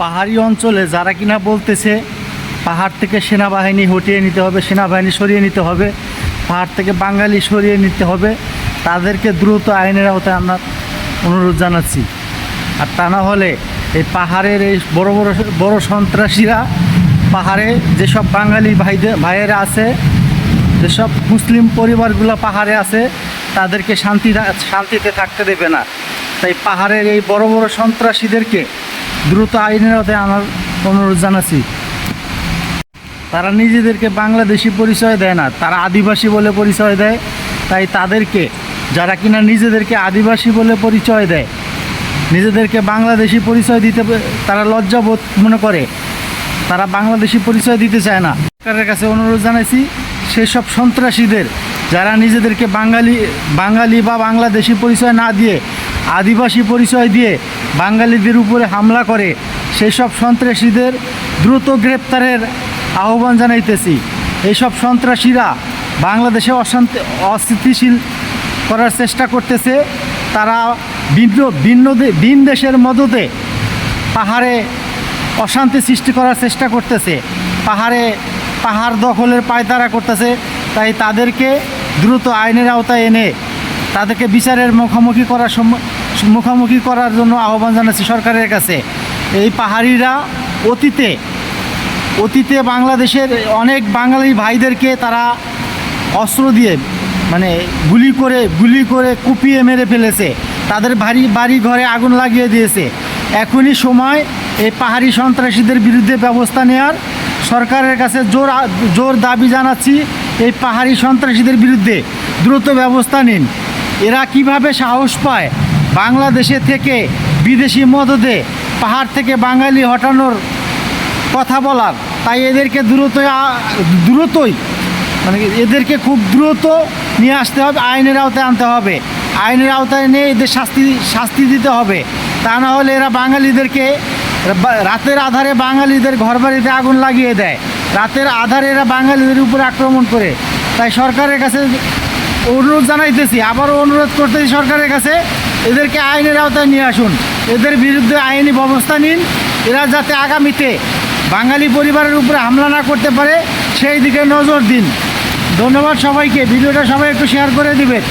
পাহাড়ি অঞ্চলে যারা কিনা বলতেছে, পাহাড় থেকে সেনাবাহিনী হটিয়ে নিতে হবে, সেনাবাহিনী সরিয়ে নিতে হবে, পাহাড় থেকে বাঙালি সরিয়ে নিতে হবে, তাদেরকে দ্রুত আইনের আওতায় আমরা অনুরোধ জানাচ্ছি। আর তা না হলে এই পাহাড়ের এই বড় বড় বড় সন্ত্রাসীরা পাহাড়ে যেসব বাঙালি ভাইদের ভাইয়েরা আছে, যেসব মুসলিম পরিবারগুলো পাহাড়ে আছে, তাদেরকে শান্তি শান্তিতে থাকতে দেবে না। তাই পাহাড়ের এই বড় বড় সন্ত্রাসীদেরকে দ্রুত আইনের আওতায় আনার অনুরোধ জানাচ্ছি। তারা নিজেদেরকে বাংলাদেশি পরিচয় দেয় না, তারা আদিবাসী বলে পরিচয় দেয়, তাই তাদেরকে, যারা কিনা নিজেদেরকে আদিবাসী বলে পরিচয় দেয়, নিজেদেরকে বাংলাদেশি পরিচয় দিতে, তারা লজ্জাবোধ মনে করে। তারা বাংলাদেশি পরিচয় দিতে চায় না। সরকারের কাছে অনুরোধ জানাইছি, সেসব সন্ত্রাসীদের যারা নিজেদেরকে বাঙালি বাঙালি বা বাংলাদেশি পরিচয় না দিয়ে, আদিবাসী পরিচয় দিয়ে বাঙালিদের উপরে হামলা করে সেই সব সন্ত্রাসীদের দ্রুত গ্রেপ্তারের আহ্বান জানাইতেছি। এইসব সন্ত্রাসীরা বাংলাদেশে অশান্তি, অস্থিতিশীল করার চেষ্টা করতেছে। তারা ভিন্ন ভিন্ন ভিন দেশের মদতে পাহাড়ে অশান্তি সৃষ্টি করার চেষ্টা করতেছে। পাহাড়ে পাহাড় দখলের পায়তারা করতেছে। তাই তাদেরকে দ্রুত আইনের আওতায় এনে তাদেরকে বিচারের মুখোমুখি করার মুখোমুখি করার জন্য আহ্বান জানাচ্ছি সরকারের কাছে। এই পাহাড়িরা অতীতে অতীতে বাংলাদেশের অনেক বাঙালি ভাইদেরকে তারা অস্ত্র দিয়ে মানে গুলি করে গুলি করে কুপিয়ে মেরে ফেলেছে। তাদের বাড়ি বাড়ি ঘরে আগুন লাগিয়ে দিয়েছে। এখনই সময় এই পাহাড়ি সন্ত্রাসীদের বিরুদ্ধে ব্যবস্থা নেওয়ার সরকারের কাছে জোর জোর দাবি জানাচ্ছি। এই পাহাড়ি সন্ত্রাসীদের বিরুদ্ধে দ্রুত ব্যবস্থা নিন। এরা কীভাবে সাহস পায়? বাংলাদেশে থেকে বিদেশি মদদে পাহাড় থেকে বাঙালি হটানোর কথা বলার। তাই এদেরকে দ্রুত দ্রুতই মানে এদেরকে খুব দ্রুত নিয়ে আসতে হবে, আইনের আওতায় আনতে হবে। আইনের আওতায় নিয়ে এদের শাস্তি শাস্তি দিতে হবে। তা না হলে এরা বাঙালিদেরকে রাতের আধারে বাঙালিদের ঘরবাড়িতে আগুন লাগিয়ে দেয়। রাতের আধারে এরা বাঙালিদের উপরে আক্রমণ করে। তাই সরকারের কাছে অনুরোধ জানাইতেছি, আবারও অনুরোধ করতেছি সরকারের কাছে, এদেরকে আইনের আওতায় নিয়ে আসুন। এদের বিরুদ্ধে আইনি ব্যবস্থা নিন। এরা যাতে আগামীতে বাঙালি পরিবারের উপরে হামলা না করতে পারে, সেই দিকে নজর দিন। ধন্যবাদ সবাইকে। ভিডিওটা সবাই একটু শেয়ার করে দিবেন।